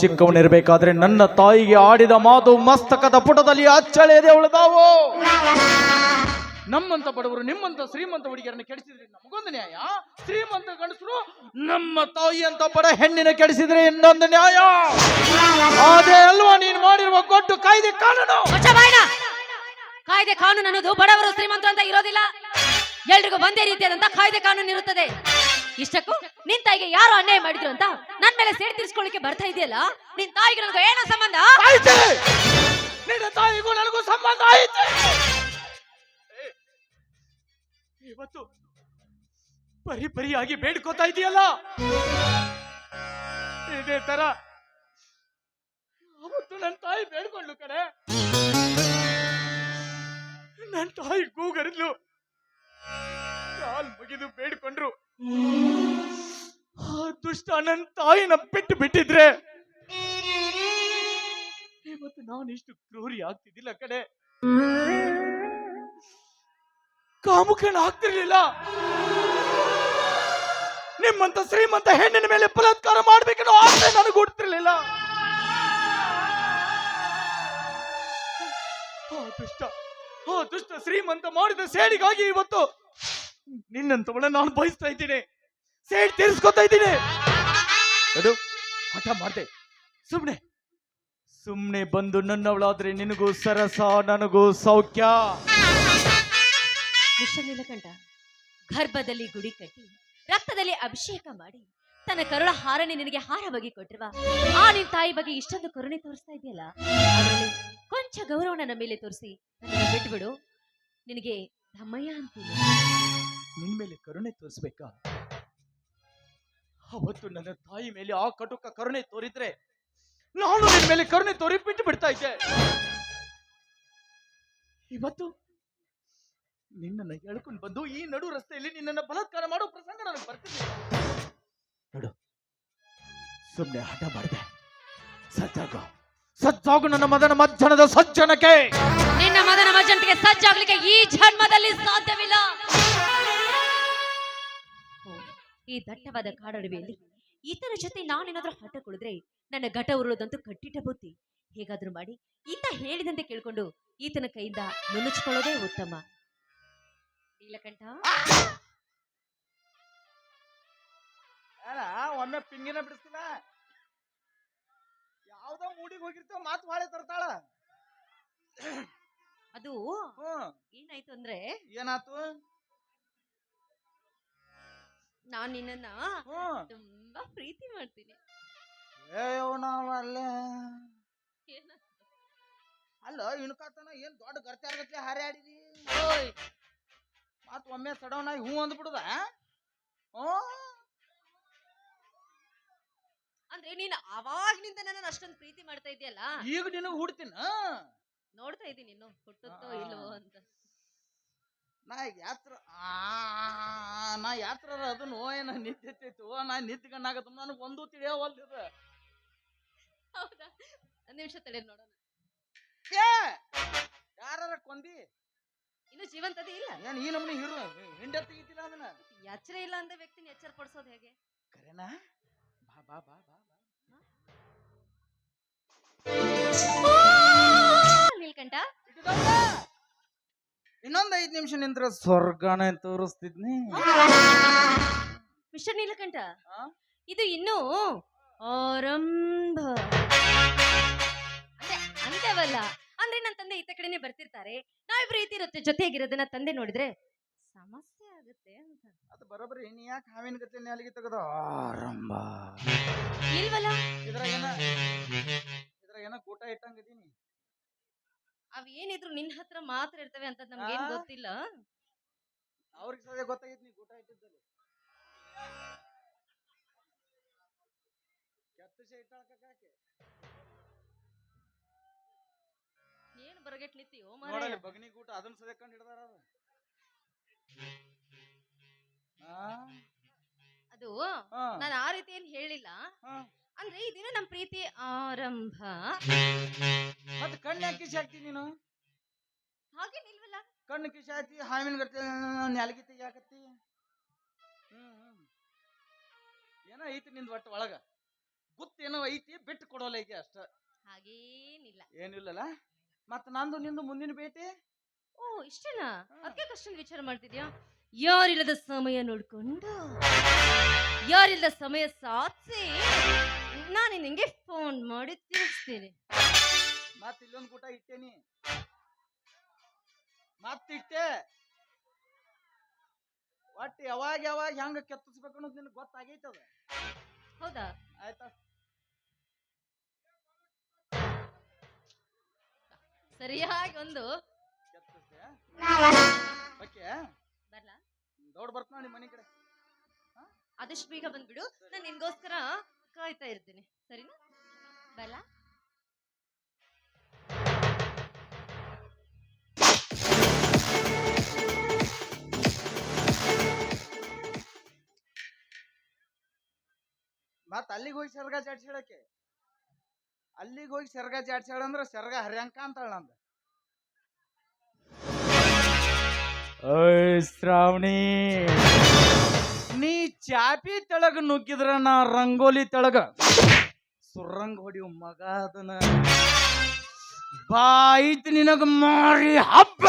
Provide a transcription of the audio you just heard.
ಚಿಕ್ಕವನಿರ್ಬೇಕಾದ್ರೆ ನನ್ನ ತಾಯಿಗೆ ಆಡಿದ ಮಾತು ಮಸ್ತಕದ ಪುಟದಲ್ಲಿ ಅಚ್ಚಳಿಯದೆ ಉಳಿದಾವು. ನಮ್ಮಂತ ಬಡವರು, ನಿಮ್ಮಂತ ಶ್ರೀಮಂತ ಹುಡುಗಿಯರನ್ನ ಕೆಡಿಸಿದ್ರೆ. ನಮಗೊಂದು ನ್ಯಾಯ. ಶ್ರೀಮಂತ ಗಂಡಸರು, ನಮ್ಮ ತಾಯಿ ಅಂತ ಬಡ ಹೆಣ್ಣಿನ ಕೆಡಿಸಿದ್ರೆ ಇನ್ನೊಂದು ನ್ಯಾಯ. ಅದೇ ಅಲ್ವಾ ನೀನು ಮಾಡಿರುವ ಕೊಟ್ಟು ಕಾಯ್ದೆ ಕಾನೂನು? ಕಾಯ್ದೆ ಕಾನೂನು ಅನ್ನೋದು ಬಡವರು ಶ್ರೀಮಂತ ಅಂತ ಇರೋದಿಲ್ಲ. ಎಲ್ರಿಗೂ ಒಂದೇ ರೀತಿಯಾದಂತ ಕಾಯ್ದೆ ಕಾನೂನು ಇರುತ್ತದೆ. ಇಷ್ಟಕ್ಕೂ ನಿನ್ ತಾಯಿಗೆ ಯಾರು ಅನ್ಯಾಯ ಮಾಡಿದ್ರು ಅಂತ ನನ್ ಮೇಲೆ ಸೇಡ್ ತಿರ್ಸ್ಕೊಳ್ಳಿಕ್ಕೆ ಬರ್ತಾ ಇದೆಯಲ್ಲ? ನಿನ್ ತಾಯಿಗೆ ನನಗೂ ಏನೋ ಸಂಬಂಧ? ತಾಯಿಗೂ ನನಗೂ ಸಂಬಂಧ ಆಯ್ತು! ಇವತ್ತು ಪರಿ ಪರಿಯಾಗಿ ಬೇಡ್ಕೋತಾ ಇದೆಯಲ್ಲ? ಇದೇ ತರ, ಅವತ್ತು ನನ್ನ ತಾಯಿ ಬೇಡ್ಕೊಂಡ್ಲು ಕಡೆ ದುಷ್ಟ ನನ್ನ ತಾಯಿನ ಬಿಟ್ಟು ಬಿಟ್ಟಿದ್ರೆ? ಇವತ್ತು ನಾನು ಇಷ್ಟು ಕ್ರೂರಿ ಆಗ್ತಿದ್ದಿಲ್ಲ ಕಡೆ ಕಾಮುಕನ ಆಗ್ತಿರ್ಲಿಲ್ಲ. ನಿಮ್ಮಂತ ಶ್ರೀಮಂತ ಹೆಣ್ಣಿನ ಮೇಲೆ ಬಲಾತ್ಕಾರ ಮಾಡ್ಬೇಕನ್ನೋ ಆಸೆ ನನಗೆ ಹುಡ್ತಿರ್ಲಿಲ್ಲ ದುಷ್ಟ, ಆ ದುಷ್ಟ ಶ್ರೀಮಂತ ಮಾಡಿದ ಸೇಡಿಗಾಗಿ ಇವತ್ತು ನಿನ್ನಂತವಳ ನಾನು ಬಯಸ್ತಾ ಇದ್ದೀನಿ. ಸೇಡ್ ತೀರಿಸ್ಕೊತಾ ಇದ್ದೀನಿ. ಅದು ಹಠ ಮಾಡ್ದೆ. ಸುಮ್ನೆ. ಸುಮ್ನೆ ಬಂದು ನನ್ನವಳಾದ್ರೆ ನಿನಗೂ ಸರಸ ನನಗೂ ಸೌಖ್ಯ. ಮಿಸ್ಟರ್ ನೀಲಕಂಠ ಗರ್ಭದಲ್ಲಿ ಗುಡಿ ಕಟ್ಟಿ ರಕ್ತದಲ್ಲಿ ಅಭಿಷೇಕ ಮಾಡಿ ತನ್ನ ಕರುಳ ಹಾರನೆ ನಿನಗೆ ಹಾರವಾಗಿ ಕೊಟ್ಟಿರುವ ಆ ನಿನ್ ತಾಯಿ ಬಗ್ಗೆ ಇಷ್ಟೊಂದು ಕರುಣೆ ತೋರಿಸ್ತಾ ಇದೆಯಲ್ಲ ಅದರಲ್ಲಿ ಕೊಂಚ ಗೌರವ ನನ್ನ ಮೇಲೆ ತೋರಿಸಿ ನನ್ನನ್ನು ಬಿಟ್ಬಿಡು. ನಿನಗೆ ಧಮ್ಮಯ್ಯ ಅಂತೀನಿ. ನಿನ್ ಮೇಲೆ ಕರುಣೆ ತೋರಿಸ್ಬೇಕಾ? ಅವತ್ತು ನನ್ನ ತಾಯಿ ಮೇಲೆ ಆ ಕಟುಕ ಕರುಣೆ ತೋರಿದ್ರೆ ನಾನು ನಿನ್ ಮೇಲೆ ಕರುಣೆ ತೋರಿ ಬಿಟ್ಟು ಬಿಡ್ತಾ ಇದ್ದೆ. ಇವತ್ತು ನಿನ್ನನ್ನು ಎಳ್ಕೊಂಡು ಬಂದು ಈ ನಡು ರಸ್ತೆಯಲ್ಲಿ ನಿನ್ನ ಬಲತ್ಕಾರ ಮಾಡೋ ಪ್ರಸಂಗ ನನಗೆ ಬರ್ತೀನಿ ನೋಡು ಸುಮ್ಮನೆ ಹಠ ಮಾಡಿದೆ. ಸಜ್ಜಾಗು ಸಜ್ಜಾಗು ನನ್ನ ಮದನ ಮಜ್ಜನದ ಸಜ್ಜನಕ್ಕೆ. ನಿನ್ನ ಮದನ ಮಜ್ಜನಿಗೆ ಸಜ್ಜಾಗ್ಲಿಕ್ಕೆ ಈ ಜನ್ಮದಲ್ಲಿ ಸಾಧ್ಯವಿಲ್ಲ. ಈ ದಟ್ಟವಾದ ಕಾಡಡುವೆಯಲ್ಲಿ ಈತನ ಜೊತೆ ನಾನೇನಾದ್ರೂ ಹಠ ಕುಳಿದ್ರೆ ನನ್ನ ಘಟ ಉರುಳೋದಂತೂ ಕಟ್ಟಿಟ್ಟ ಬುದ್ಧಿ. ಹೇಗಾದ್ರೂ ಮಾಡಿ ಈತ ಹೇಳಿದಂತೆ ಕೇಳ್ಕೊಂಡು ಈತನ ಕೈಯಿಂದ ನುಣುಚ್ಕೊಳ್ಳೋದೇ ಉತ್ತಮ. ನೀಲಕಂಠ? ಒಮ್ಮೆ ಪಿಂಗಿನ ಬಿಡಿಸ್ತಿಲ್ಲ ಯಾವ್ದೋ ಮೂಡಿಗೆ ಹೋಗಿರ್ತೇವ ಮಾತು ಬಾಳೆ ತರ್ತಾಳ. ಅದು ಏನಾಯ್ತು ಅಂದ್ರೆ ಏನಾತು ನಾನ್ ನಿನ್ನನ್ನ ಹ್ಮ್. ತುಂಬಾ ಪ್ರೀತಿ ಮಾಡ್ತೀನಿ. ಅಲ್ಲೇ. ಏನ- ಅಲ್ಲ ಇನ್ಕಾತನ ಏನ್ ದೊಡ್ಡ ಗರ್ತ್ಯಾರ್ಗತ್ಲೆ ಹಾರ್ಯಾಡಿದಿ ಓಯ್. ಮತ್ ಒಮ್ಮೆ ಸಡನ್ ಆಗಿ ಹೂ ಅಂದ್ಬಿಡುದ? ಓ ಅಂದ್ರೆ ನೀನ್ ಅವಾಗ್ನಿಂದ ನನ್ನ ಅಷ್ಟೊಂದು ಪ್ರೀತಿ ಮಾಡ್ತಾ ಇದೆಯಲ್ಲ ಈಗ ನಿನಗ್ ಹುಡ್ತೀನ? ನೋಡ್ತಾ ಇದೀನಿ ಇನ್ನು. ಹುಟ್ಟುತ್ತೋ ಇಲ್ಲೋ ಇಲ್ವೋ ಅಂತ. ನಾ ಈಗ ಯಾತ್ರ ಆ, ನಾ ಯಾತ್ರ ಅದನ್ನು ಏನ ನಿಂತಿತ್ತು ನಾ ನಿಂತ್ಕೊಂಡಾಗತ್ತ ನನಗೆ ಒಂದು ತಿಳಿಯವಲ್ದಿದ ಹೌದಾ? ಒಂದ್ ನಿಮಿಷ ತಡೆ ನೋಡೋಣ. ಏ ಯಾರ ಕೊಂದಿ? ಇನ್ನು ಜೀವಂತದೇ ಇಲ್ಲ. ಏನ್ ಈ ನಮ್ನಿ ಹಿರು ಹಿಂಡ ತೆಗಿತಿಲ್ಲ ಅದನ್ನ? ಎಚ್ಚರ ಇಲ್ಲ ಅಂದ ವ್ಯಕ್ತಿನ ಎಚ್ಚರ ಪಡಿಸೋದು ಹೇಗೆ? ಕರೆನಾ? ಬಾ ಬಾ ಬಾ ಬಾ ಬಾ. ಇನ್ನೊಂದ್ ಐದ್ ನಿಮಿಷ ನಿಂತ್ರ ಸ್ವರ್ಗನ ತೋರಿಸ್ತಿದ್ನಿ. ಮಿಸ್ಟರ್ ನೀಲಕಂಠ? ಇದು ಇನ್ನು ಆರಂಭ. ಅಂದ್ರೆ ಅಂತವಲ್ಲ ಅಂದ್ರೆ ನನ್ನ ತಂದೆ ಈತ ಕಡೆನೆ ಬರ್ತಿರ್ತಾರೆ. ನಾವಿಬ್ರು ತೀರ ಜೊತೆಗಿರೋದನ್ನ ತಂದೆ ನೋಡಿದ್ರೆ ಸಮಸ್ಯೆ ಆಗುತ್ತೆ ಅಂತ. ಅದು ಬರೋಬ್ಬರಿ ನೀ ಯಾಕೆ ಹಾವಿನ ಗತಿ ಅಲ್ಲಿಗೆ ತೆಗೆದು? ಆರಂಭ. ಇಲ್ವಲ್ಲ? ಇದ್ರ ಏನ ಇದ್ರ ಏನ ಕೂಟ ಇಟ್ಟಂಗಿದೀನಿ ಅವ್ ಏನಿದ್ರು ನಿನ್ ಹತ್ರ ಮಾತ್ರ ಇರ್ತವೆ ಅಂತ ನಮ್ಗೆ ಏನ್ ಗೊತ್ತಿಲ್ಲ ಅವ್ರಿಗೆ ಸದ್ಯ ಗೊತ್ತಾಗೈತಿ ನೀ ಗುಟ ಇಟ್ಟಿದ್ದಲ್ಲಿ ಕೆತ್ತಸೆ ಇಟ್ಟಾಳಕಾಕೆ ಏನ್ ಬರಗೆಟ್ ನಿಂತೀಯೋ ಮಾರ ಮಾರಾಯ ಬಗ್ನಿ ಗೂಟ ಅದನ್ನ ಸದ್ಯ ಕಂಡು ಹಿಡ್ದಾರ ಅವ್ರು. ಆ? ಅದು ಹಾ, ನಾನು ಆ ರೀತಿ ಏನ್ ಹೇಳಿಲ್ಲ ಹಾ. ಅಂದ್ರೆ ಇದೇನ ನಮ್ ಪ್ರೀತಿ ಆರಂಭ. ಮತ್ತೆ ಕಣ್ಣು ಯಾಕೆ ಕಿಸಿ ಹಾಕ್ತಿ ನೀನು ಹಾಗೇನಿಲ್ವಲ್ಲ ಕಣ್ಣು ಕಿಸಿ ಹಾಕಿ ಹಾವಿನ ಗತಿ ನೆಲಗಿ ತೆಗಿಯಾಕತ್ತಿ ಹ್ಮ್ ಏನೋ ಐತಿ ನಿಂದ ಒಟ್ಟು ಒಳಗ. ಹುತ್ತು ಏನೋ ಐತಿ ಬಿಟ್ಟು ಕೊಡೋಲ್ಲ ಐತಿ ಅಷ್ಟ. ಹಾಗೇನಿಲ್ಲ. ಏನಿಲ್ಲಲ್ಲ? ಮತ್ತ ನಂದು ನಿಂದು ಮುಂದಿನ ಭೇಟಿ? ಓ ಇಷ್ಟೇನಾ? ಅದಕ್ಕೆ ಕಷ್ಟ ವಿಚಾರ ಮಾಡ್ತಿದ್ಯಾ? ಯಾರಿಲ್ಲದ ಸಮಯ ನೋಡ್ಕೊಂಡು ಯಾರಿಲ್ಲದ ಸಮಯ ಸಾಧಿಸಿ ನಾನು ನಿಂಗೆ ಫೋನ್ ಮಾಡಿ ತಿಳಿಸ್ತೀನಿ. ಮತ್ ಇಲ್ಲೊಂದು ಊಟ ಇಟ್ಟೇನಿ. ಮತ್ ಇಟ್ಟೆ. ಒಟ್ಟು ಯಾವಾಗ ಯಾವಾಗ ಹೆಂಗ ಕೆತ್ತಿಸ್ಬೇಕು ಅನ್ನೋದು ನಿನಗೆ ಅದು. ಹೌದಾ? ಆಯ್ತಾ? ಸರಿಯಾಗಿ ಒಂದು. ಕೆತ್ತಿಸ್ದೆ. ಓಕೆ. ಬರ್ಲಾ? ದೌಡ್ ಬರ್ತಾನ ನಿಮ್ಮ ಮನೆ ಕಡೆ. ಆದಷ್ಟು ಬೇಗ ಬಂದ್ಬಿಡು. ನಾನು ನಿನ್ಗೋಸ್ಕರ ಕಾಯ್ತಾ ಇರ್ತೀನಿ. ಸರಿನಾ? ಬಲ. ಮತ್ ಅಲ್ಲಿಗೆ ಹೋಗಿ ಸರ್ಗ ಜಾಡ್ಸಾಡಕ್ಕೆ ಅಲ್ಲಿಗೆ ಹೋಗಿ ಸರ್ಗ ಜಾಡ್ಸಾಡ ಅಂದ್ರ ಸರ್ಗ ಹರ್ಯಾಂಕ ಅಂತಾಳ ನಂದು. ಓಯ್ ಶ್ರಾವಣಿ. ನೀ ಚಾಪಿ ತೆಳಗ ನುಗ್ಗಿದ್ರ ನಾ ರಂಗೋಲಿ ತೆಳಗ. ಸುರಂಗ ಹೊಡಿಯು ಮಗ ಅದನ. ಬಾಯ್ತು ನಿನಗ ಮಾರಿ ಹಬ್ಬ.